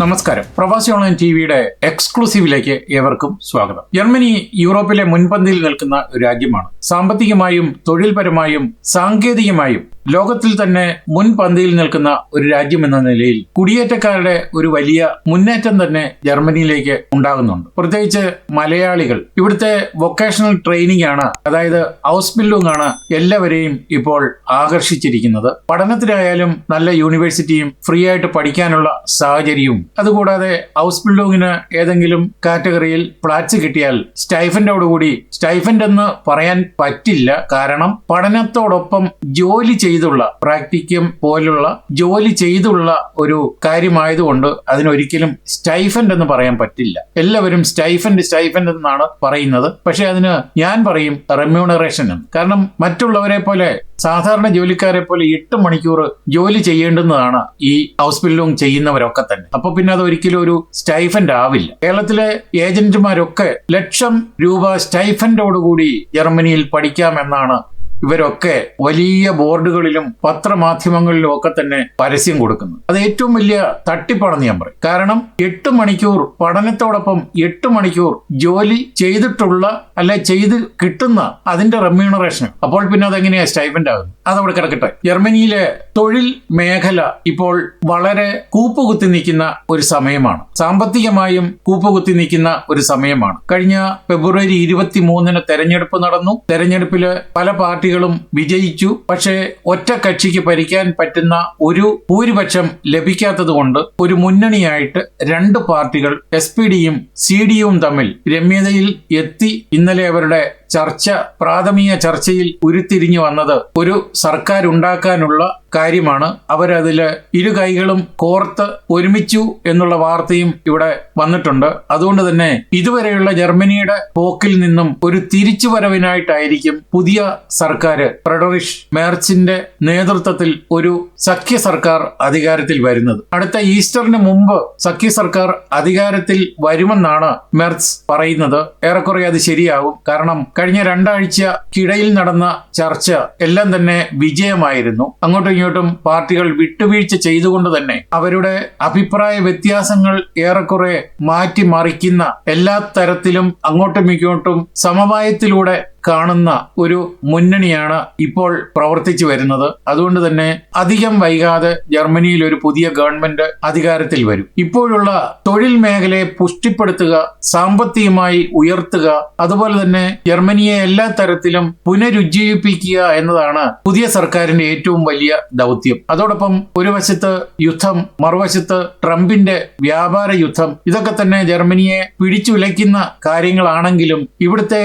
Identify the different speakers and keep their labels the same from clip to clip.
Speaker 1: നമസ്കാരം. പ്രവാസി online T വിയുടെ എക്സ്ക്ലൂസീവിലേക്ക് ഏവർക്കും സ്വാഗതം. ജർമ്മനി യൂറോപ്പിലെ മുൻപന്തിയിൽ നിൽക്കുന്ന ഒരു രാജ്യമാണ്. സാമ്പത്തികമായും തൊഴിൽപരമായും സാങ്കേതികമായും ലോകത്തിൽ തന്നെ മുൻപന്തിയിൽ നിൽക്കുന്ന ഒരു രാജ്യം എന്ന നിലയിൽ കുടിയേറ്റക്കാരുടെ ഒരു വലിയ മുന്നേറ്റം തന്നെ ജർമ്മനിയിലേക്ക് ഉണ്ടാകുന്നുണ്ട്. പ്രത്യേകിച്ച് മലയാളികൾ. ഇവിടുത്തെ വൊക്കേഷണൽ ട്രെയിനിങ് ആണ് അതായത് ഹൗസ് ബിൽഡിംഗ് ആണ് എല്ലാവരെയും ഇപ്പോൾ ആകർഷിച്ചിരിക്കുന്നത്. പഠനത്തിനായാലും നല്ല യൂണിവേഴ്സിറ്റിയും ഫ്രീ ആയിട്ട് പഠിക്കാനുള്ള സാഹചര്യവും. അതുകൂടാതെ ഹൗസ് ബിൽഡിങ്ങിന് ഏതെങ്കിലും കാറ്റഗറിയിൽ ഫ്ലാറ്റ്സ് കിട്ടിയാൽ സ്റ്റൈഫൻഡോടുകൂടി സ്റ്റൈഫൻഡ് എന്ന് പറയാൻ പറ്റില്ല. കാരണം പഠനത്തോടൊപ്പം ജോലി ചെയ്തുള്ള പ്രാക്ടിക്കം പോലുള്ള ജോലി ചെയ്തുള്ള ഒരു കാര്യമായതുകൊണ്ട് അതിനൊരിക്കലും സ്റ്റൈഫൻഡ് എന്ന് പറയാൻ പറ്റില്ല. എല്ലാവരും സ്റ്റൈഫൻഡ് സ്റ്റൈഫൻഡ് എന്നാണ് പറയുന്നത്. പക്ഷെ അതിന് ഞാൻ പറയും റെമ്യൂണറേഷൻ എന്ന്. കാരണം മറ്റുള്ളവരെ പോലെ സാധാരണ ജോലിക്കാരെ പോലെ എട്ട് മണിക്കൂർ ജോലി ചെയ്യേണ്ടുന്നതാണ് ഈ ഹൗസ് ബിൽഡിംഗ് ചെയ്യുന്നവരൊക്കെ തന്നെ. അപ്പൊ പിന്നെ അത് ഒരിക്കലും ഒരു സ്റ്റൈഫൻഡ് ആവില്ല. കേരളത്തിലെ ഏജന്റുമാരൊക്കെ ലക്ഷം രൂപ സ്റ്റൈഫൻഡോടുകൂടി ജർമ്മനിയിൽ പഠിക്കാമെന്നാണ് ഇവരൊക്കെ വലിയ ബോർഡുകളിലും പത്രമാധ്യമങ്ങളിലും ഒക്കെ തന്നെ പരസ്യം കൊടുക്കുന്നു. അത് ഏറ്റവും വലിയ തട്ടിപ്പാണെന്ന് ഞാൻ പറയും. കാരണം എട്ട് മണിക്കൂർ പഠനത്തോടൊപ്പം എട്ട് മണിക്കൂർ ജോലി ചെയ്തിട്ടുള്ള അല്ലെ ചെയ്ത് കിട്ടുന്ന അതിന്റെ റെമ്യൂണറേഷൻ അപ്പോൾ പിന്നെ അതെങ്ങനെയാ സ്റ്റൈഫൻഡ് ആകുന്നത്? അതവിടെ കിടക്കട്ടെ. ജർമ്മനിയിലെ തൊഴിൽ മേഖല ഇപ്പോൾ വളരെ കൂപ്പുകുത്തി നിൽക്കുന്ന ഒരു സമയമാണ്. സാമ്പത്തികമായും കൂപ്പുകുത്തി നിൽക്കുന്ന ഒരു സമയമാണ്. കഴിഞ്ഞ ഫെബ്രുവരി ഇരുപത്തി മൂന്നിന് തെരഞ്ഞെടുപ്പ് നടന്നു. തെരഞ്ഞെടുപ്പിൽ പല പാർട്ടികളും വിജയിച്ചു. പക്ഷേ ഒറ്റ കക്ഷിക്ക് ഭരിക്കാൻ പറ്റുന്ന ഒരു ഭൂരിപക്ഷം ലഭിക്കാത്തതുകൊണ്ട് ഒരു മുന്നണിയായിട്ട് രണ്ട് പാർട്ടികൾ എസ് പി ഡിയും സി ഡിയും തമ്മിൽ രമ്യതയിൽ എത്തി. ഇന്നലെ അവരുടെ ചർച്ച പ്രാഥമിക ചർച്ചയിൽ ഉരുത്തിരിഞ്ഞു വന്നത് ഒരു സർക്കാർ ഉണ്ടാക്കാനുള്ള കാര്യമാണ്. അവരതിൽ ഇരു കൈകളും കോർത്ത് ഒരുമിച്ചു എന്നുള്ള വാർത്തയും ഇവിടെ വന്നിട്ടുണ്ട്. അതുകൊണ്ട് തന്നെ ഇതുവരെയുള്ള ജർമ്മനിയുടെ പോക്കിൽ നിന്നും ഒരു തിരിച്ചുവരവിനായിട്ടായിരിക്കും പുതിയ സർക്കാർ ഫ്രെഡറിഷ് മേർച്ചിന്റെ നേതൃത്വത്തിൽ ഒരു സഖ്യ സർക്കാർ അധികാരത്തിൽ വരുന്നത്. അടുത്ത ഈസ്റ്ററിന് മുമ്പ് സഖ്യ സർക്കാർ അധികാരത്തിൽ വരുമെന്നാണ് മെർച്ച് പറയുന്നത്. ഏറെക്കുറെ അത് ശരിയാകും. കാരണം കഴിഞ്ഞ രണ്ടാഴ്ചക്കിടയിൽ നടന്ന ചർച്ച എല്ലാം തന്നെ വിജയമായിരുന്നു. അങ്ങോട്ടും ഇങ്ങോട്ടും പാർട്ടികൾ വിട്ടുവീഴ്ച ചെയ്തുകൊണ്ട് തന്നെ അവരുടെ അഭിപ്രായ വ്യത്യാസങ്ങൾ ഏറെക്കുറെ മാറ്റിമറിക്കുന്ന എല്ലാ തരത്തിലും അങ്ങോട്ടും ഇങ്ങോട്ടും സമവായത്തിലൂടെ കാണുന്ന ഒരു മുന്നണിയാണ് ഇപ്പോൾ പ്രവർത്തിച്ചു വരുന്നത്. അതുകൊണ്ട് തന്നെ അധികം വൈകാതെ ജർമ്മനിയിൽ ഒരു പുതിയ ഗവൺമെന്റ് അധികാരത്തിൽ വരും. ഇപ്പോഴുള്ള തൊഴിൽ മേഖലയെ പുഷ്ടിപ്പെടുത്തുക സാമ്പത്തികമായി ഉയർത്തുക അതുപോലെ തന്നെ ജർമ്മനിയെ എല്ലാ തരത്തിലും പുനരുജ്ജീവിപ്പിക്കുക എന്നതാണ് പുതിയ സർക്കാരിന്റെ ഏറ്റവും വലിയ ദൗത്യം. അതോടൊപ്പം ഒരു വശത്ത് യുദ്ധം മറുവശത്ത് ട്രംപിന്റെ വ്യാപാര യുദ്ധം ഇതൊക്കെ തന്നെ ജർമ്മനിയെ പിടിച്ചുലയ്ക്കുന്ന കാര്യങ്ങളാണെങ്കിലും ഇവിടുത്തെ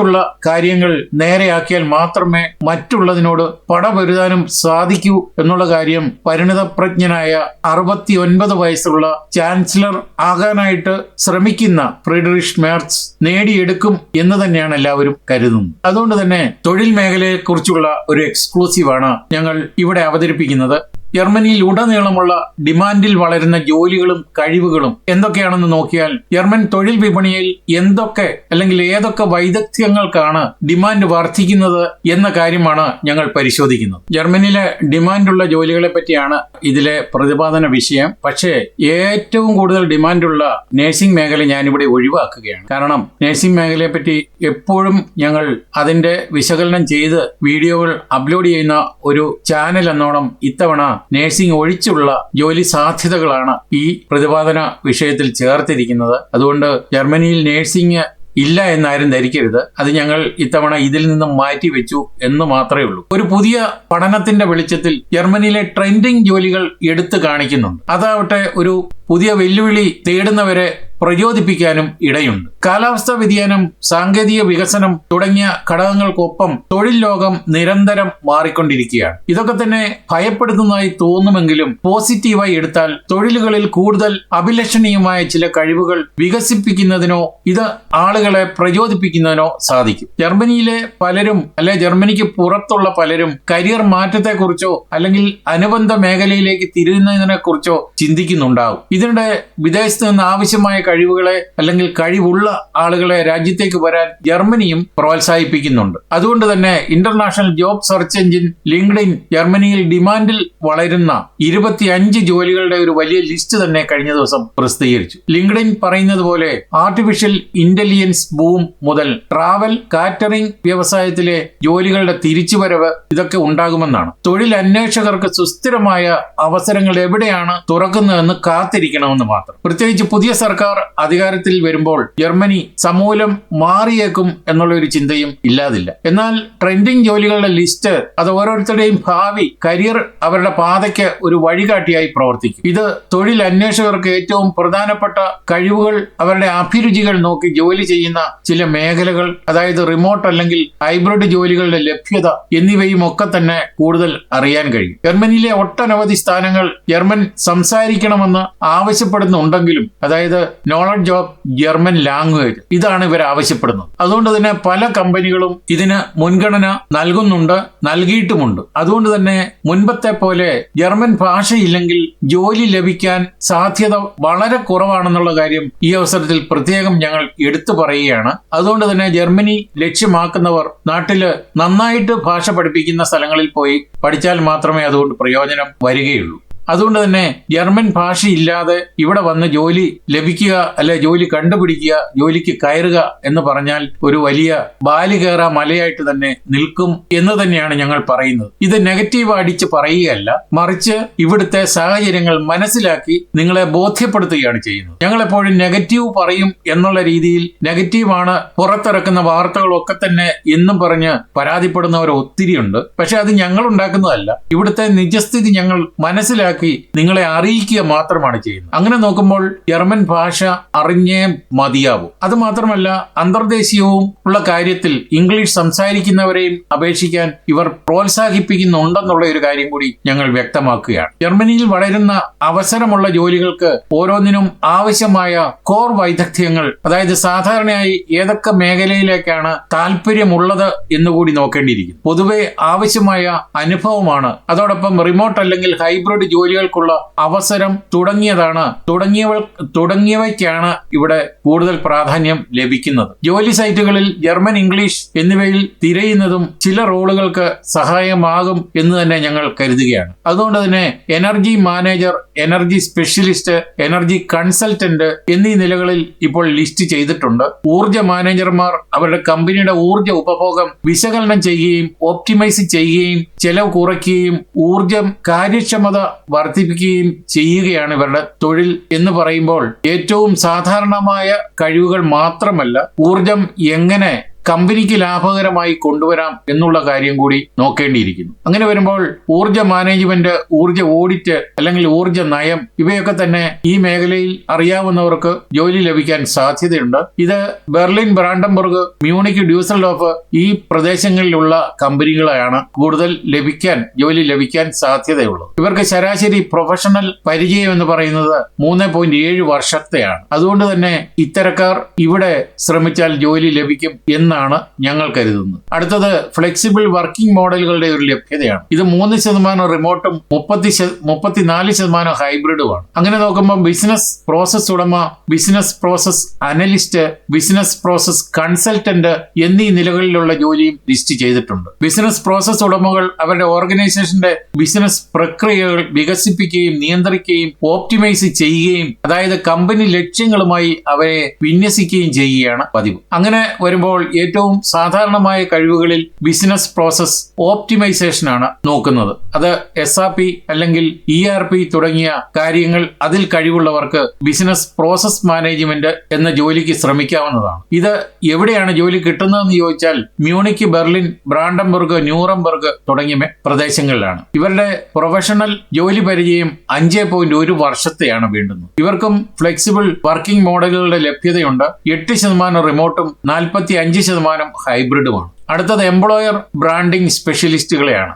Speaker 1: ജർമ്മനിക്കകത്തുള്ള കാര്യങ്ങൾ നേരെയാക്കിയാൽ മാത്രമേ മറ്റുള്ളതിനോട് പടപൊരുതാനും സാധിക്കൂ എന്നുള്ള കാര്യം പരിണിതപ്രജ്ഞനായ അറുപത്തി വയസ്സുള്ള ചാൻസലർ ആകാനായിട്ട് ശ്രമിക്കുന്ന ഫ്രീഡറിഷ് മേർച്ച് നേടിയെടുക്കും എന്ന് തന്നെയാണ് എല്ലാവരും കരുതുന്നത്. അതുകൊണ്ട് തന്നെ തൊഴിൽ മേഖലയെക്കുറിച്ചുള്ള ഒരു എക്സ്ക്ലൂസീവാണ് ഞങ്ങൾ ഇവിടെ അവതരിപ്പിക്കുന്നത്. ജർമ്മനിയിൽ ഉടനീളമുള്ള ഡിമാൻഡിൽ വളരുന്ന ജോലികളും കഴിവുകളും എന്തൊക്കെയാണെന്ന് നോക്കിയാൽ ജർമ്മൻ തൊഴിൽ വിപണിയിൽ എന്തൊക്കെ അല്ലെങ്കിൽ ഏതൊക്കെ വൈദഗ്ധ്യങ്ങൾക്കാണ് ഡിമാൻഡ് വർദ്ധിക്കുന്നത് എന്ന കാര്യമാണ് ഞങ്ങൾ പരിശോധിക്കുന്നത്. ജർമ്മനിയിലെ ഡിമാൻഡുള്ള ജോലികളെ പറ്റിയാണ് ഇതിലെ പ്രതിപാദന വിഷയം. പക്ഷേ ഏറ്റവും കൂടുതൽ ഡിമാൻഡുള്ള നഴ്സിംഗ് മേഖല ഞാനിവിടെ ഒഴിവാക്കുകയാണ്. കാരണം നഴ്സിംഗ് മേഖലയെ പറ്റി എപ്പോഴും ഞങ്ങൾ അതിന്റെ വിശകലനം ചെയ്ത് വീഡിയോകൾ അപ്ലോഡ് ചെയ്യുന്ന ഒരു ചാനൽ എന്നോണം ഇത്തവണ നേഴ്സിംഗ് ഒഴിച്ചുള്ള ജോലി സാധ്യതകളാണ് ഈ പ്രതിപാദന വിഷയത്തിൽ ചേർത്തിരിക്കുന്നത്. അതുകൊണ്ട് ജർമ്മനിയിൽ നേഴ്സിംഗ് ഇല്ല എന്നാരും ധരിക്കരുത്. അത് ഞങ്ങൾ ഇത്തവണ ഇതിൽ നിന്നും മാറ്റി വെച്ചു എന്ന് മാത്രമേ ഉള്ളൂ. ഒരു പുതിയ പഠനത്തിന്റെ വെളിച്ചത്തിൽ ജർമ്മനിയിലെ ട്രെൻഡിങ് ജോലികൾ എടുത്തു കാണിക്കുന്നുണ്ട്. അതാവട്ടെ ഒരു പുതിയ വെല്ലുവിളി തേടുന്നവരെ പ്രചോദിപ്പിക്കാനും ഇടയുണ്ട്. കാലാവസ്ഥാ വ്യതിയാനം സാങ്കേതിക വികസനം തുടങ്ങിയ ഘടകങ്ങൾക്കൊപ്പം തൊഴിൽ ലോകം നിരന്തരം മാറിക്കൊണ്ടിരിക്കുകയാണ്. ഇതൊക്കെ തന്നെ ഭയപ്പെടുത്തുന്നതായി തോന്നുമെങ്കിലും പോസിറ്റീവായി എടുത്താൽ തൊഴിലുകളിൽ കൂടുതൽ അഭിലഷണീയമായ ചില കഴിവുകൾ വികസിപ്പിക്കുന്നതിനോ ഇത് ആളുകളെ പ്രചോദിപ്പിക്കുന്നതിനോ സാധിക്കും. ജർമ്മനിയിലെ പലരും അല്ലെ ജർമ്മനിക്ക് പുറത്തുള്ള പലരും കരിയർ മാറ്റത്തെക്കുറിച്ചോ അല്ലെങ്കിൽ അനുബന്ധ മേഖലയിലേക്ക് തിരിയുന്നതിനെ കുറിച്ചോ ചിന്തിക്കുന്നുണ്ടാവും. ഇതിനിടെ വിദേശത്ത് നിന്ന് ആവശ്യമായ കഴിവുകളെ അല്ലെങ്കിൽ കഴിവുള്ള ആളുകളെ രാജ്യത്തേക്ക് വരാൻ ജർമ്മനിയും പ്രോത്സാഹിപ്പിക്കുന്നുണ്ട്. അതുകൊണ്ട് തന്നെ international job search engine LinkedIn ജർമ്മനിയിൽ ഡിമാൻഡിൽ വളരുന്ന ഇരുപത്തിയഞ്ച് ജോലികളുടെ ഒരു വലിയ ലിസ്റ്റ് തന്നെ കഴിഞ്ഞ ദിവസം പ്രസിദ്ധീകരിച്ചു. ലിങ്ക്ഡിൻ പറയുന്നത് പോലെ ആർട്ടിഫിഷ്യൽ ഇന്റലിജൻസ് ബൂം മുതൽ ട്രാവൽ കാറ്ററിംഗ് വ്യവസായത്തിലെ ജോലികളുടെ തിരിച്ചുവരവ് ഇതൊക്കെ ഉണ്ടാകുമെന്നാണ്. തൊഴിൽ അന്വേഷകർക്ക് സുസ്ഥിരമായ അവസരങ്ങൾ എവിടെയാണ് തുറക്കുന്നതെന്ന് കാത്തിരിക്കണമെന്ന് മാത്രം. പ്രത്യേകിച്ച് പുതിയ സർക്കാർ അധികാരത്തിൽ വരുമ്പോൾ ജർമ്മനി സമൂലം മാറിയേക്കും എന്നുള്ള ഒരു ചിന്തയും ഇല്ലാതില്ല. എന്നാൽ ട്രെൻഡിങ് ജോലികളുടെ ലിസ്റ്റ് അത് ഓരോരുത്തരുടെയും ഭാവി കരിയർ അവരുടെ പാതയ്ക്ക് ഒരു വഴികാട്ടിയായി പ്രവർത്തിക്കും. ഇത് തൊഴിൽ അന്വേഷകർക്ക് ഏറ്റവും പ്രധാനപ്പെട്ട കഴിവുകൾ അവരുടെ അഭിരുചികൾ നോക്കി ജോലി ചെയ്യുന്ന ചില മേഖലകൾ അതായത് റിമോട്ട് അല്ലെങ്കിൽ ഹൈബ്രിഡ് ജോലികളുടെ ലഭ്യത എന്നിവയും ഒക്കെ തന്നെ കൂടുതൽ അറിയാൻ കഴിയും. ജർമ്മനിയിലെ ഒട്ടനവധി സ്ഥാനങ്ങൾ ജർമ്മൻ സംസാരിക്കണമെന്ന് ആവശ്യപ്പെടുന്നുണ്ടെങ്കിലും അതായത് നോളജ് ഓഫ് ജർമ്മൻ ലാംഗ്വേജ്. ഇതാണ് ഇവർ ആവശ്യപ്പെടുന്നത്. അതുകൊണ്ട് തന്നെ പല കമ്പനികളും ഇതിന് മുൻഗണന നൽകുന്നുണ്ട് നൽകിയിട്ടുമുണ്ട്. അതുകൊണ്ട് തന്നെ മുൻപത്തെ പോലെ ജർമ്മൻ ഭാഷയില്ലെങ്കിൽ ജോലി ലഭിക്കാൻ സാധ്യത വളരെ കുറവാണെന്നുള്ള കാര്യം ഈ അവസരത്തിൽ പ്രത്യേകം ഞങ്ങൾ എടുത്തു പറയുകയാണ്. അതുകൊണ്ട് തന്നെ ജർമ്മനി ലക്ഷ്യമാക്കുന്നവർ നാട്ടിൽ നന്നായിട്ട് ഭാഷ പഠിപ്പിക്കുന്ന സ്ഥലങ്ങളിൽ പോയി പഠിച്ചാൽ മാത്രമേ അതുകൊണ്ട് പ്രയോജനം വരികയുള്ളൂ. അതുകൊണ്ട് തന്നെ ജർമ്മൻ ഭാഷയില്ലാതെ ഇവിടെ വന്ന് ജോലി ലഭിക്കുക അല്ലെ ജോലി കണ്ടുപിടിക്കുക ജോലിക്ക് കയറുക എന്ന് പറഞ്ഞാൽ ഒരു വലിയ ബാലികേറ മലയായിട്ട് തന്നെ നിൽക്കും എന്ന് തന്നെയാണ് ഞങ്ങൾ പറയുന്നത്. ഇത് നെഗറ്റീവ് അടിച്ച് പറയുകയല്ല മറിച്ച് ഇവിടുത്തെ സാഹചര്യങ്ങൾ മനസ്സിലാക്കി നിങ്ങളെ ബോധ്യപ്പെടുത്തുകയാണ് ചെയ്യുന്നത്. ഞങ്ങൾ എപ്പോഴും നെഗറ്റീവ് പറയും എന്നുള്ള രീതിയിൽ നെഗറ്റീവാണ് പുറത്തിറക്കുന്ന വാർത്തകളൊക്കെ തന്നെ എന്നും പറഞ്ഞ് പരാതിപ്പെടുന്നവർ ഒത്തിരിയുണ്ട്. പക്ഷെ അത് ഞങ്ങൾ ഉണ്ടാക്കുന്നതല്ല. ഇവിടുത്തെ നിജസ്ഥിതി ഞങ്ങൾ മനസ്സിലാക്കി നിങ്ങളെ അറിയിക്കുക മാത്രമാണ് ചെയ്യുന്നത്. അങ്ങനെ നോക്കുമ്പോൾ ജർമ്മൻ ഭാഷ അറിഞ്ഞേ മതിയാവും. അത് മാത്രമല്ല അന്തർദേശീയവും ഉള്ള കാര്യത്തിൽ ഇംഗ്ലീഷ് സംസാരിക്കുന്നവരെയും അപേക്ഷിക്കാൻ ഇവർ പ്രോത്സാഹിപ്പിക്കുന്നുണ്ടെന്നുള്ള ഒരു കാര്യം കൂടി ഞങ്ങൾ വ്യക്തമാക്കുകയാണ്. ജർമ്മനിയിൽ വളരുന്ന അവസരമുള്ള ജോലികൾക്ക് ഓരോന്നിനും ആവശ്യമായ കോർ വൈദഗ്ധ്യങ്ങൾ അതായത് സാധാരണയായി ഏതൊക്കെ മേഖലയിലേക്കാണ് താല്പര്യമുള്ളത് എന്നുകൂടി നോക്കേണ്ടിയിരിക്കുന്നു. പൊതുവെ ആവശ്യമായ അനുഭവമാണ്. അതോടൊപ്പം റിമോട്ട് അല്ലെങ്കിൽ ഹൈബ്രിഡ് ജോലികൾക്കുള്ള അവസരം തുടങ്ങിയതാണ്. തുടങ്ങിയവ തുടങ്ങിയവയ്ക്കാണ് ഇവിടെ കൂടുതൽ പ്രാധാന്യം ലഭിക്കുന്നത്. ജോലി സൈറ്റുകളിൽ ജർമ്മൻ ഇംഗ്ലീഷ് എന്നിവയിൽ തിരയുന്നതും ചില റോളുകൾക്ക് സഹായമാകും എന്ന് തന്നെ ഞങ്ങൾ കരുതുകയാണ്. അതുകൊണ്ട് തന്നെ energy manager energy specialist energy consultant എന്നീ നിലകളിൽ ഇപ്പോൾ ലിസ്റ്റ് ചെയ്തിട്ടുണ്ട്. ഊർജ മാനേജർമാർ അവരുടെ കമ്പനിയുടെ ഊർജ ഉപഭോഗം വിശകലനം ചെയ്യുകയും ഓപ്റ്റിമൈസ് ചെയ്യുകയും ചെലവ് കുറയ്ക്കുകയും ഊർജം കാര്യക്ഷമത വർദ്ധിപ്പിക്കുകയും ചെയ്യുകയാണ് ഇവരുടെ തൊഴിൽ എന്ന് പറയുമ്പോൾ ഏറ്റവും സാധാരണമായ കഴിവുകൾ മാത്രമല്ല ഊർജം എങ്ങനെ കമ്പനിക്ക് ലാഭകരമായി കൊണ്ടുവരാം എന്നുള്ള കാര്യം കൂടി നോക്കേണ്ടിയിരിക്കുന്നു. അങ്ങനെ വരുമ്പോൾ ഊർജ മാനേജ്മെന്റ് ഊർജ ഓഡിറ്റ് അല്ലെങ്കിൽ ഊർജ നയം ഇവയൊക്കെ തന്നെ ഈ മേഖലയിൽ അറിയാവുന്നവർക്ക് ജോലി ലഭിക്കാൻ സാധ്യതയുണ്ട്. ഇത് ബെർലിൻ ബ്രാൻഡംബർഗ് മ്യൂണിക് ഡ്യൂസൽഡോഫ് ഈ പ്രദേശങ്ങളിലുള്ള കമ്പനികളെയാണ് കൂടുതൽ ലഭിക്കാൻ ജോലി ലഭിക്കാൻ സാധ്യതയുള്ളത്. ഇവർക്ക് ശരാശരി പ്രൊഫഷണൽ പരിചയം എന്ന് പറയുന്നത് മൂന്ന് പോയിന്റ് ഏഴ് വർഷത്തെയാണ്. അതുകൊണ്ട് തന്നെ ഇത്തരക്കാർ ഇവിടെ ശ്രമിച്ചാൽ ജോലി ലഭിക്കും എന്നാണ് ഞങ്ങൾ കരുതുന്നത്. അടുത്തത് ഫ്ലെക്സിബിൾ വർക്കിംഗ് മോഡലുകളുടെ ഒരു ലഭ്യതയാണ്. ഇത് മൂന്ന് ശതമാനം റിമോട്ടും മുപ്പത്തി മുപ്പത്തിനാല് ശതമാനം ഹൈബ്രിഡുമാണ് അങ്ങനെ നോക്കുമ്പോൾ ബിസിനസ് പ്രോസസ് ഉടമ business process analyst business process consultant എന്നീ നിലകളിലുള്ള ജോലിയും ലിസ്റ്റ് ചെയ്തിട്ടുണ്ട്. ബിസിനസ് പ്രോസസ് ഉടമകൾ അവരുടെ ഓർഗനൈസേഷന്റെ ബിസിനസ് പ്രക്രിയകൾ വികസിപ്പിക്കുകയും നിയന്ത്രിക്കുകയും ഓപ്റ്റിമൈസ് ചെയ്യുകയും അതായത് കമ്പനി ലക്ഷ്യങ്ങളുമായി അവരെ വിന്യസിക്കുകയും ചെയ്യുകയാണ് പതിവ്. അങ്ങനെ വരുമ്പോൾ ഏറ്റവും സാധാരണമായ കഴിവുകളിൽ ബിസിനസ് പ്രോസസ് ഓപ്റ്റിമൈസേഷൻ ആണ് നോക്കുന്നത്. അത് എസ് ആർ പി അല്ലെങ്കിൽ ഇ ആർ പി തുടങ്ങിയ കാര്യങ്ങൾ അതിൽ കഴിവുള്ളവർക്ക് ബിസിനസ് പ്രോസസ് മാനേജ്മെന്റ് എന്ന ജോലിക്ക് ശ്രമിക്കാവുന്നതാണ്. ഇത് എവിടെയാണ് ജോലി കിട്ടുന്നതെന്ന് ചോദിച്ചാൽ മ്യൂണിക് ബെർലിൻ ബ്രാൻഡംബർഗ് ന്യൂറംബർഗ് തുടങ്ങിയ പ്രദേശങ്ങളിലാണ്. ഇവരുടെ പ്രൊഫഷണൽ ജോലി പരിചയം അഞ്ച് പോയിന്റ് ഒരു വർഷത്തെയാണ് വേണ്ടുന്നത്. ഇവർക്കും ഫ്ലെക്സിബിൾ വർക്കിംഗ് മോഡലുകളുടെ ലഭ്യതയുണ്ട്. എട്ട് ശതമാനം റിമോട്ടും നാൽപ്പത്തി അഞ്ച് ശതമാനം ഹൈബ്രിഡുമാണ്. അടുത്തത് എംപ്ലോയർ ബ്രാൻഡിംഗ് സ്പെഷ്യലിസ്റ്റുകളെയാണ്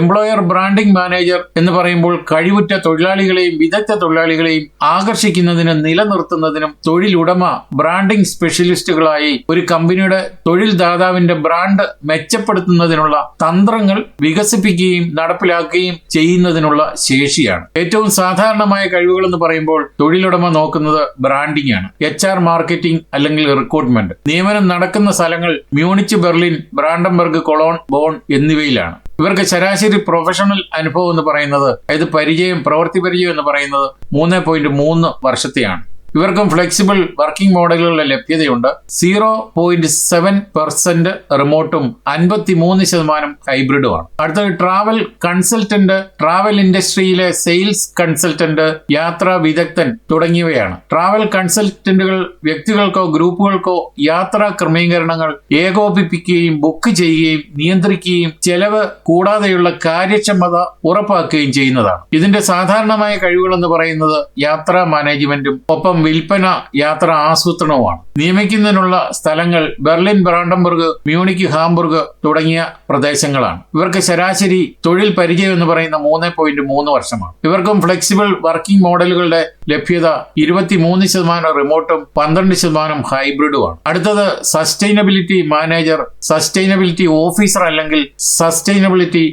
Speaker 1: എംപ്ലോയർ ബ്രാൻഡിംഗ് മാനേജർ എന്ന് പറയുമ്പോൾ കഴിവുറ്റ തൊഴിലാളികളെയും വിദഗ്ധ തൊഴിലാളികളെയും ആകർഷിക്കുന്നതിനും നിലനിർത്തുന്നതിനും തൊഴിലുടമ ബ്രാൻഡിംഗ് സ്പെഷ്യലിസ്റ്റുകളായി ഒരു കമ്പനിയുടെ തൊഴിൽ ദാതാവിന്റെ ബ്രാൻഡ് മെച്ചപ്പെടുത്തുന്നതിനുള്ള തന്ത്രങ്ങൾ വികസിപ്പിക്കുകയും നടപ്പിലാക്കുകയും ചെയ്യുന്നതിനുള്ള ശേഷിയാണ്. ഏറ്റവും സാധാരണമായ കഴിവുകൾ എന്ന് പറയുമ്പോൾ തൊഴിലുടമ നോക്കുന്നത് ബ്രാൻഡിംഗ് ആണ്. എച്ച് ആർ മാർക്കറ്റിംഗ് അല്ലെങ്കിൽ റിക്രൂട്ട്മെന്റ് നിയമനം നടക്കുന്ന സ്ഥലങ്ങൾ Munich Berlin Brandenburg Cologne Bonn എന്നിവയിലാണ്. ഇവർക്ക് ശരാശരി പ്രൊഫഷണൽ അനുഭവം എന്ന് പറയുന്നത് അതായത് പരിചയം പ്രവൃത്തി പരിചയം എന്ന് പറയുന്നത് മൂന്ന് പോയിന്റ് മൂന്ന് വർഷത്തെയാണ്. ഇവർക്കും ഫ്ലെക്സിബിൾ വർക്കിംഗ് മോഡലുകളുടെ ലഭ്യതയുണ്ട്. സീറോ പോയിന്റ് സെവൻ പെർസെന്റ് റിമോട്ടും അൻപത്തി മൂന്ന് ശതമാനം ഹൈബ്രിഡുമാണ് അടുത്തത് ട്രാവൽ കൺസൾട്ടന്റ് ട്രാവൽ ഇൻഡസ്ട്രിയിലെ സെയിൽസ് കൺസൾട്ടന്റ് യാത്രാ വിദഗ്ധൻ തുടങ്ങിയവയാണ്. ട്രാവൽ കൺസൾട്ടന്റുകൾ വ്യക്തികൾക്കോ ഗ്രൂപ്പുകൾക്കോ യാത്രാ ക്രമീകരണങ്ങൾ ഏകോപിപ്പിക്കുകയും ബുക്ക് ചെയ്യുകയും നിയന്ത്രിക്കുകയും ചെലവ് കൂടാതെയുള്ള കാര്യക്ഷമത ഉറപ്പാക്കുകയും ചെയ്യുന്നതാണ്. ഇതിന്റെ സാധാരണമായ കഴിവുകൾ എന്ന് പറയുന്നത് യാത്രാ മാനേജ്മെന്റും ഒപ്പം വിൽപ്പന യാത്ര ആസൂത്രണവുമാണ്. നിയമിക്കുന്നതിനുള്ള സ്ഥലങ്ങൾ ബെർലിൻ ബ്രാൻഡംബർഗ് മ്യൂണിക് ഹാംബർഗ് തുടങ്ങിയ പ്രദേശങ്ങളാണ്. ഇവർക്ക് ശരാശരി തൊഴിൽ പരിചയം എന്ന് പറയുന്ന മൂന്ന് പോയിന്റ് മൂന്ന് വർഷമാണ്. ഇവർക്കും ഫ്ലെക്സിബിൾ വർക്കിംഗ് മോഡലുകളുടെ ലഭ്യത ഇരുപത്തിമൂന്ന് ശതമാനം റിമോട്ടും പന്ത്രണ്ട് ശതമാനം ഹൈബ്രിഡുമാണ്. അടുത്തത് സസ്റ്റൈനബിലിറ്റി മാനേജർ സസ്റ്റൈനബിലിറ്റി ഓഫീസർ അല്ലെങ്കിൽ സസ്റ്റൈനബിലിറ്റി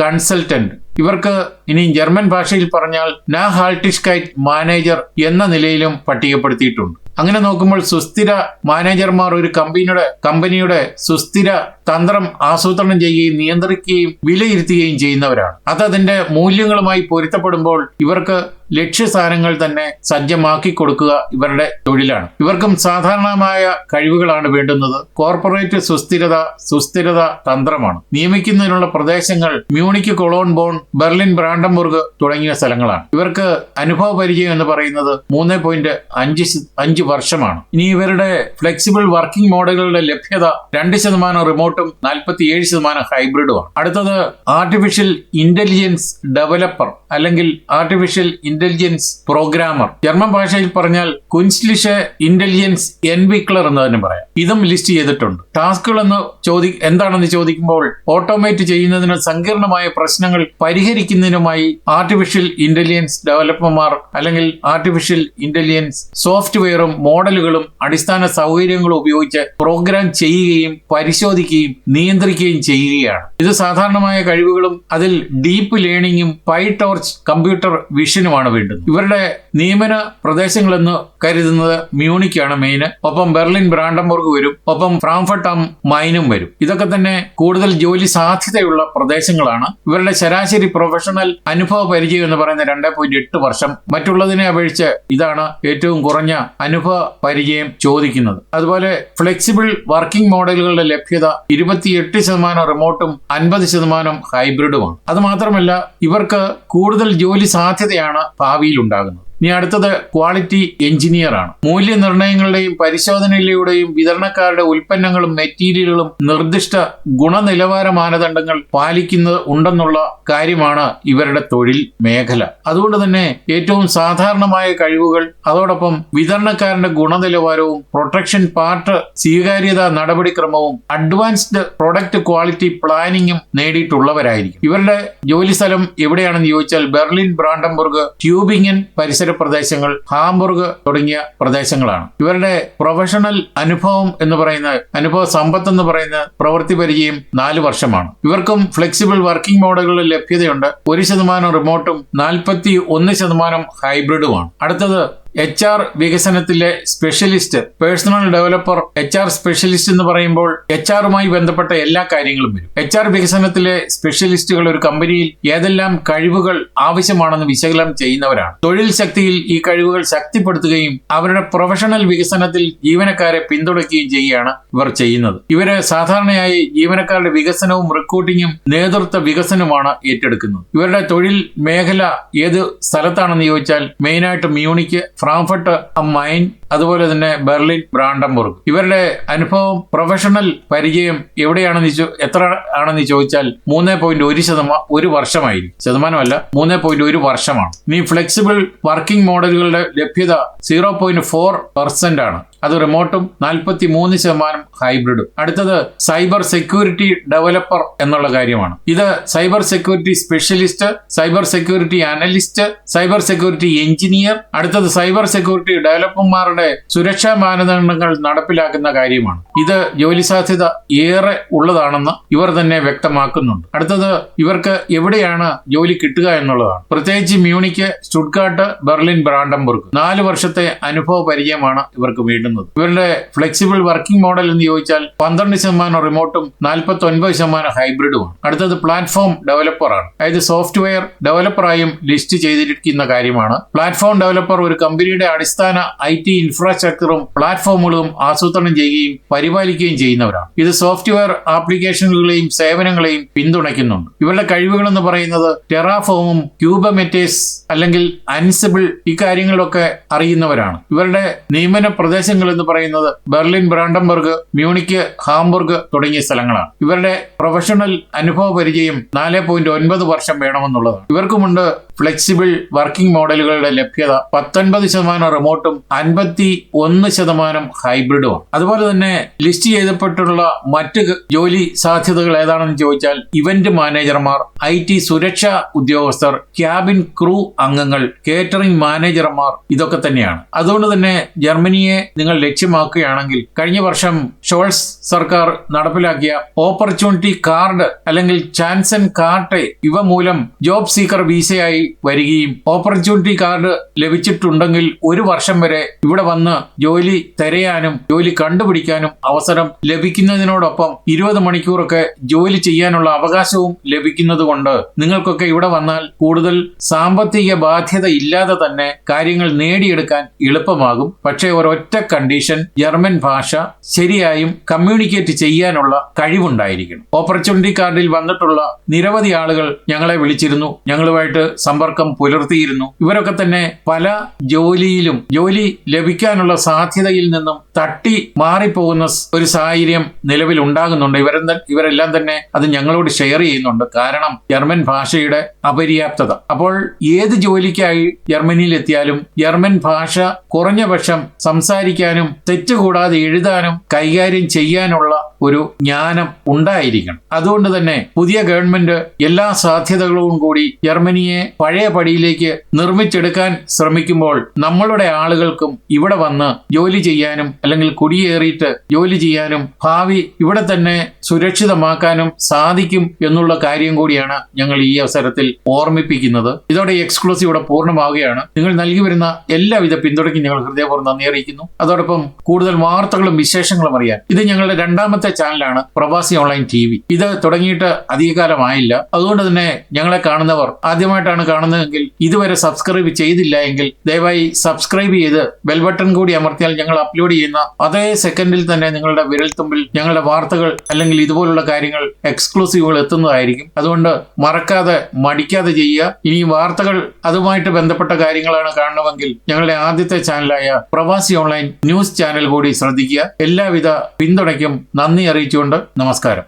Speaker 1: കൺസൾട്ടന്റ് ഇവർക്ക് ഇനി ജർമ്മൻ ഭാഷയിൽ പറഞ്ഞാൽ നാ ഹാൾട്ടിഷ്കൈറ്റ് മാനേജർ എന്ന നിലയിലും പട്ടികപ്പെടുത്തിയിട്ടുണ്ട്. അങ്ങനെ നോക്കുമ്പോൾ സുസ്ഥിര മാനേജർമാർ ഒരു കമ്പനിയുടെ കമ്പനിയുടെ സുസ്ഥിര തന്ത്രം ആസൂത്രണം ചെയ്യുകയും നിയന്ത്രിക്കുകയും വിലയിരുത്തുകയും ചെയ്യുന്നവരാണ്. അത് അതിന്റെ മൂല്യങ്ങളുമായി പൊരുത്തപ്പെടുമ്പോൾ ഇവർക്ക് ലക്ഷ്യസ്ഥാനങ്ങൾ തന്നെ സജ്ജമാക്കി കൊടുക്കുക ഇവരുടെ തൊഴിലാണ്. ഇവർക്കും സാധാരണമായ കഴിവുകളാണ് വേണ്ടുന്നത്. കോർപ്പറേറ്റ് സുസ്ഥിരത സുസ്ഥിരത തന്ത്രമാണ്. നിയമിക്കുന്നതിനുള്ള പ്രദേശങ്ങൾ Munich Cologne Bonn Berlin Brandenburg തുടങ്ങിയ സ്ഥലങ്ങളാണ്. ഇവർക്ക് അനുഭവ പരിചയം എന്ന് പറയുന്നത് മൂന്ന് പോയിന്റ് അഞ്ച് ശ- വർഷമാണ്. ഇനി ഇവരുടെ ഫ്ലെക്സിബിൾ വർക്കിംഗ് മോഡലുകളുടെ ലഭ്യത രണ്ട് ശതമാനം റിമോട്ടും നാൽപ്പത്തിയേഴ് ശതമാനം ഹൈബ്രിഡുമാണ് അടുത്തത് ആർട്ടിഫിഷ്യൽ ഇന്റലിജൻസ് ഡെവലപ്പർ അല്ലെങ്കിൽ ആർട്ടിഫിഷ്യൽ ഇന്റലിജൻസ് പ്രോഗ്രാമർ ജർമ്മൻ ഭാഷയിൽ പറഞ്ഞാൽ കുൻസ്ലിഷ് ഇന്റലിജൻസ് എൻവിക്ലർ എന്ന് തന്നെ പറയാം. ഇതും ലിസ്റ്റ് ചെയ്തിട്ടുണ്ട്. ടാസ്കുകൾ എന്ന് ചോദി എന്താണെന്ന് ചോദിക്കുമ്പോൾ ഓട്ടോമേറ്റ് ചെയ്യുന്നതിന് സങ്കീർണമായ പ്രശ്നങ്ങൾ പരിഹരിക്കുന്നതിനുമായി ആർട്ടിഫിഷ്യൽ ഇന്റലിജൻസ് ഡെവലപ്പർമാർ അല്ലെങ്കിൽ ആർട്ടിഫിഷ്യൽ ഇന്റലിജൻസ് സോഫ്റ്റ്വെയറും മോഡലുകളും അടിസ്ഥാന സൗകര്യങ്ങളും ഉപയോഗിച്ച് പ്രോഗ്രാം ചെയ്യുകയും പരിശോധിക്കുകയും നിയന്ത്രിക്കുകയും ചെയ്യുകയാണ്. ഇത് സാധാരണമായ കഴിവുകളും അതിൽ ഡീപ്പ് ലേണിംഗും പൈ ടോർച്ച് കമ്പ്യൂട്ടർ വിഷനുമാണ് വേണ്ടത്. ഇവരുടെ നിയമന പ്രദേശങ്ങളെന്ന് കരുതുന്നത് മ്യൂണിക്കാണ് മെയിൻ ഒപ്പം ബെർലിൻ ബ്രാൻഡംബർഗ് വരും. ഒപ്പം ഫ്രാങ്ക്ഫർട്ട് മൈനും വരും. ഇതൊക്കെ തന്നെ കൂടുതൽ ജോലി സാധ്യതയുള്ള പ്രദേശങ്ങളാണ്. ഇവരുടെ ശരാശരി പ്രൊഫഷണൽ അനുഭവ പരിചയം എന്ന് പറയുന്ന രണ്ട് വർഷം. മറ്റുള്ളതിനെ അപേക്ഷിച്ച് ഇതാണ് ഏറ്റവും കുറഞ്ഞ അനുഭവ പരിചയം ചോദിക്കുന്നത്. അതുപോലെ ഫ്ലെക്സിബിൾ വർക്കിംഗ് മോഡലുകളുടെ ലഭ്യത ഇരുപത്തിയെട്ട് ശതമാനം റിമോട്ടും അൻപത് ശതമാനം ഹൈബ്രിഡുമാണ് അത് മാത്രമല്ല ഇവർക്ക് കൂടുതൽ ജോലി സാധ്യതയാണ് ഭാവിയിൽ ഉണ്ടാകുന്നത്. ഇനി അടുത്തത് ക്വാളിറ്റി എഞ്ചിനീയർ ആണ്. മൂല്യനിർണയങ്ങളുടെയും പരിശോധനയിലൂടെയും വിതരണക്കാരുടെ ഉൽപ്പന്നങ്ങളും മെറ്റീരിയലുകളും നിർദ്ദിഷ്ട ഗുണനിലവാര മാനദണ്ഡങ്ങൾ പാലിക്കുന്നത് ഉണ്ടെന്നുള്ള കാര്യമാണ് ഇവരുടെ തൊഴിൽ മേഖല. അതുകൊണ്ട് തന്നെ ഏറ്റവും സാധാരണമായ കഴിവുകൾ അതോടൊപ്പം വിതരണക്കാരന്റെ ഗുണനിലവാരവും പ്രൊട്ടക്ഷൻ പാർട്ട് സ്വീകാര്യത നടപടിക്രമവും അഡ്വാൻസ്ഡ് പ്രൊഡക്റ്റ് ക്വാളിറ്റി പ്ലാനിങ്ങും നേടിയിട്ടുള്ളവരായിരിക്കും. ഇവരുടെ ജോലി സ്ഥലം എവിടെയാണെന്ന് ചോദിച്ചാൽ ബെർലിൻ ബ്രാൻഡംബർഗ് ട്യൂബിംഗൻ പരിസര പ്രദേശങ്ങൾ ഹാംബുർഗ് തുടങ്ങിയ പ്രദേശങ്ങളാണ്. ഇവരുടെ പ്രൊഫഷണൽ അനുഭവം എന്ന് പറയുന്ന അനുഭവ സമ്പത്ത് എന്ന് പറയുന്ന പ്രവൃത്തി പരിചയം നാല് വർഷമാണ്. ഇവർക്കും ഫ്ലെക്സിബിൾ വർക്കിംഗ് മോഡലുകളിൽ ലഭ്യതയുണ്ട്. ഒരു ശതമാനം റിമോട്ടും നാൽപ്പത്തി ഒന്ന് ശതമാനം ഹൈബ്രിഡുമാണ്. അടുത്തത് H R വികസനത്തിലെ specialist personnel developer H R specialist എന്ന് പറയുമ്പോൾ എച്ച് ആറുമായി ബന്ധപ്പെട്ട എല്ലാ കാര്യങ്ങളും വരും. എച്ച് ആർ വികസനത്തിലെ സ്പെഷ്യലിസ്റ്റുകൾ ഒരു കമ്പനിയിൽ ഏതെല്ലാം കഴിവുകൾ ആവശ്യമാണെന്ന് വിശകലനം ചെയ്യുന്നവരാണ്. തൊഴിൽ ശക്തിയിൽ ഈ കഴിവുകൾ ശക്തിപ്പെടുത്തുകയും അവരുടെ പ്രൊഫഷണൽ വികസനത്തിൽ ജീവനക്കാരെ പിന്തുണയ്ക്കുകയും ചെയ്യുകയാണ് ഇവർ ചെയ്യുന്നത്. ഇവർ സാധാരണയായി ജീവനക്കാരുടെ വികസനവും റിക്രൂട്ടിങ്ങും നേതൃത്വ വികസനവുമാണ് ഏറ്റെടുക്കുന്നത്. ഇവരുടെ തൊഴിൽ മേഖല ഏത് സ്ഥലത്താണെന്ന് ചോദിച്ചാൽ മെയിനായിട്ട് മ്യൂണിക്ക് ഫ്രാങ്ക്ഫർട്ട് മൈൻ അതുപോലെ തന്നെ ബെർലിൻ ബ്രാൻഡംബുർഗ്. ഇവരുടെ അനുഭവം പ്രൊഫഷണൽ പരിചയം എവിടെയാണെന്ന് എത്ര ആണെന്ന് ചോദിച്ചാൽ മൂന്ന് പോയിന്റ് ഒരു ശതമാനം ഒരു വർഷമായിരിക്കും. ശതമാനമല്ല മൂന്ന് പോയിന്റ് ഒരു വർഷമാണ്. ഇനി ഫ്ലെക്സിബിൾ വർക്കിംഗ് മോഡലുകളുടെ ലഭ്യത സീറോ പോയിന്റ് ഫോർ പെർസെന്റ് ആണ്. അത് റിമോട്ടും നാൽപ്പത്തി മൂന്ന് ശതമാനം ഹൈബ്രിഡും അടുത്തത് സൈബർ സെക്യൂരിറ്റി ഡെവലപ്പർ എന്നുള്ള കാര്യമാണ്. ഇത് cyber security specialist cyber security analyst cyber security engineer അടുത്തത് സൈബർ സെക്യൂരിറ്റി ഡെവലപ്പർമാരുടെ സുരക്ഷാ മാനദണ്ഡങ്ങൾ നടപ്പിലാക്കുന്ന കാര്യമാണ്. ഇത് ജോലി സാധ്യത ഏറെ ഉള്ളതാണെന്ന് ഇവർ തന്നെ വ്യക്തമാക്കുന്നുണ്ട്. അടുത്തത് ഇവർക്ക് എവിടെയാണ് ജോലി കിട്ടുക എന്നുള്ളതാണ്. പ്രത്യേകിച്ച് മ്യൂണിക്ക് സ്റ്റുഡ്കാട്ട് ബെർലിൻ ബ്രാൻഡംബർഗ് നാല് വർഷത്തെ അനുഭവ പരിചയമാണ് ഇവർക്ക് വേണ്ടുന്നത്. ഇവരുടെ ഫ്ലെക്സിബിൾ വർക്കിംഗ് മോഡൽ എന്ന് ചോദിച്ചാൽ പന്ത്രണ്ട് ശതമാനം റിമോട്ടും നാൽപ്പത്തി ഒൻപത് ശതമാനം ഹൈബ്രിഡുമാണ്. അടുത്തത് പ്ലാറ്റ്ഫോം ഡെവലപ്പറാണ്. അതായത് സോഫ്റ്റ്വെയർ ഡെവലപ്പറായും ലിസ്റ്റ് ചെയ്തിരിക്കുന്ന കാര്യമാണ്. പ്ലാറ്റ്ഫോം ഡെവലപ്പർ ഒരു കമ്പനിയുടെ അടിസ്ഥാന ഐ ടി ഇൻഫ്രാസ്ട്രക്ചറും പ്ലാറ്റ്ഫോമുകളും ആസൂത്രണം ചെയ്യുകയും പരിപാലിക്കുകയും ചെയ്യുന്നവരാണ്. ഇത് സോഫ്റ്റ്വെയർ ആപ്ലിക്കേഷനുകളെയും സേവനങ്ങളെയും പിന്തുണയ്ക്കുന്നുണ്ട്. ഇവരുടെ കഴിവുകൾ എന്ന് പറയുന്നത് ടെറാഫോമും ക്യൂബമെറ്റേസ് അല്ലെങ്കിൽ അൻസിബിൾ ഇക്കാര്യങ്ങളിലൊക്കെ അറിയുന്നവരാണ്. ഇവരുടെ നിയമന പ്രദേശങ്ങൾ എന്ന് പറയുന്നത് ബെർലിൻ ബ്രാൻഡംബർഗ് മ്യൂണിക്ക് ഹാംബർഗ് തുടങ്ങിയ സ്ഥലങ്ങളാണ്. ഇവരുടെ പ്രൊഫഷണൽ അനുഭവ പരിചയം നാല് പോയിന്റ് ഒൻപത് വർഷം വേണമെന്നുള്ളതാണ്. ഇവർക്കുമുണ്ട് ഫ്ലെക്സിബിൾ വർക്കിംഗ് മോഡലുകളുടെ ലഭ്യത. പത്തൊൻപത് ശതമാനം റിമോട്ടും അൻപത്തി ഒന്ന് ശതമാനം ഹൈബ്രിഡുമാണ് അതുപോലെ തന്നെ ലിസ്റ്റ് ചെയ്തപ്പെട്ടുള്ള മറ്റ് ജോലി സാധ്യതകൾ ഏതാണെന്ന് ചോദിച്ചാൽ ഇവന്റ് മാനേജർമാർ ഐ ടി സുരക്ഷാ ഉദ്യോഗസ്ഥർ ക്യാബിൻ ക്രൂ അംഗങ്ങൾ കേറ്ററിംഗ് മാനേജർമാർ ഇതൊക്കെ തന്നെയാണ്. അതുകൊണ്ട് തന്നെ ജർമ്മനിയെ നിങ്ങൾ ലക്ഷ്യമാക്കുകയാണെങ്കിൽ കഴിഞ്ഞ വർഷം ഷോൾസ് സർക്കാർ നടപ്പിലാക്കിയ ഓപ്പർച്യൂണിറ്റി കാർഡ് അല്ലെങ്കിൽ ചാൻസൻ കാർട്ട് ഇവ മൂലം ജോബ് സീക്കർ വിസയായി വരികയും ഓപ്പർച്യൂണിറ്റി കാർഡ് ലഭിച്ചിട്ടുണ്ടെങ്കിൽ ഒരു വർഷം വരെ ഇവിടെ വന്ന് ജോലി തിരയാനും ജോലി കണ്ടുപിടിക്കാനും അവസരം ലഭിക്കുന്നതിനോടൊപ്പം ഇരുപത് മണിക്കൂറൊക്കെ ജോലി ചെയ്യാനുള്ള അവകാശവും ലഭിക്കുന്നതുകൊണ്ട് നിങ്ങൾക്കൊക്കെ ഇവിടെ വന്നാൽ കൂടുതൽ സാമ്പത്തിക ബാധ്യത ഇല്ലാതെ തന്നെ കാര്യങ്ങൾ നേടിയെടുക്കാൻ എളുപ്പമാകും. പക്ഷേ ഒരൊറ്റ കണ്ടീഷൻ ജർമ്മൻ ഭാഷ ശരിയായും കമ്മ്യൂണിക്കേറ്റ് ചെയ്യാനുള്ള കഴിവുണ്ടായിരിക്കണം. ഓപ്പർച്യൂണിറ്റി കാർഡിൽ വന്നിട്ടുള്ള നിരവധി ആളുകൾ ഞങ്ങളെ വിളിച്ചിരുന്നു. ഞങ്ങളുമായിട്ട് സമ്പർക്കം പുലർത്തിയിരുന്നു. ഇവരൊക്കെ തന്നെ പല ജോലിയിലും ജോലി ലഭിക്കാനുള്ള സാധ്യതയിൽ നിന്നും തട്ടി മാറിപ്പോകുന്ന ഒരു സാഹചര്യം നിലവിൽ ഉണ്ടാകുന്നുണ്ട്. ഇവരെന്ത ഇവരെല്ലാം തന്നെ അത് ഞങ്ങളോട് ഷെയർ ചെയ്യുന്നുണ്ട്. കാരണം ജർമ്മൻ ഭാഷയുടെ അപര്യാപ്തത. അപ്പോൾ ഏത് ജോലിക്കായി ജർമ്മനിയിൽ എത്തിയാലും ജർമ്മൻ ഭാഷ കുറഞ്ഞ പക്ഷം സംസാരിക്കാനും തെറ്റുകൂടാതെ എഴുതാനും കൈകാര്യം ചെയ്യാനുള്ള ഒരു ജ്ഞാനം ഉണ്ടായിരിക്കണം. അതുകൊണ്ട് തന്നെ പുതിയ ഗവൺമെന്റ് എല്ലാ സാധ്യതകളും കൂടി ജർമ്മനിയെ പഴയ പടിയിലേക്ക് നിർമ്മിച്ചെടുക്കാൻ ശ്രമിക്കുമ്പോൾ നമ്മളുടെ ആളുകൾക്കും ഇവിടെ വന്ന് ജോലി ചെയ്യാനും അല്ലെങ്കിൽ കുടിയേറിയിട്ട് ജോലി ചെയ്യാനും ഭാവി ഇവിടെ തന്നെ സുരക്ഷിതമാക്കാനും സാധിക്കും എന്നുള്ള കാര്യം കൂടിയാണ് ഞങ്ങൾ ഈ അവസരത്തിൽ ഓർമ്മിപ്പിക്കുന്നത്. ഇതോടെ എക്സ്ക്ലൂസീവ് ഇവിടെ പൂർണമാവുകയാണ്. നിങ്ങൾ നൽകി വരുന്ന എല്ലാവിധ പിന്തുണയ്ക്കും ഞങ്ങൾ ഹൃദയപൂർവം നന്ദി അറിയിക്കുന്നു. അതോടൊപ്പം കൂടുതൽ വാർത്തകളും വിശേഷങ്ങളും അറിയാൻ ഇത് ഞങ്ങളുടെ രണ്ടാമത്തെ ചാനലാണ് പ്രവാസി ഓൺലൈൻ ടി വി. ഇത് തുടങ്ങിയിട്ട് അധികകാലമായില്ല. അതുകൊണ്ട് തന്നെ ഞങ്ങളെ കാണുന്നവർ ആദ്യമായിട്ടാണ് കാണുന്നതെങ്കിൽ ഇതുവരെ സബ്സ്ക്രൈബ് ചെയ്തില്ല എങ്കിൽ ദയവായി സബ്സ്ക്രൈബ് ചെയ്ത് ബെൽ ബട്ടൺ കൂടി അമർത്തിയാൽ ഞങ്ങൾ അപ്ലോഡ് ചെയ്യുന്ന അതേ സെക്കൻഡിൽ തന്നെ നിങ്ങളുടെ വിരൽത്തുമ്പിൽ ഞങ്ങളുടെ വാർത്തകൾ അല്ലെങ്കിൽ ഇതുപോലുള്ള കാര്യങ്ങൾ എക്സ്ക്ലൂസീവുകൾ എത്തുന്നതായിരിക്കും. അതുകൊണ്ട് മറക്കാതെ മടിക്കാതെ ചെയ്യുക. ഇനി വാർത്തകൾ അതുമായിട്ട് ബന്ധപ്പെട്ട കാര്യങ്ങളാണ് കാണണമെങ്കിൽ ഞങ്ങളുടെ ആദ്യത്തെ ചാനലായ പ്രവാസി ഓൺലൈൻ ന്യൂസ് ചാനൽ കൂടി ശ്രദ്ധിക്കുക. എല്ലാവിധ പിന്തുണയ്ക്കും നന്ദി അറിയിച്ചുകൊണ്ട് നമസ്കാരം.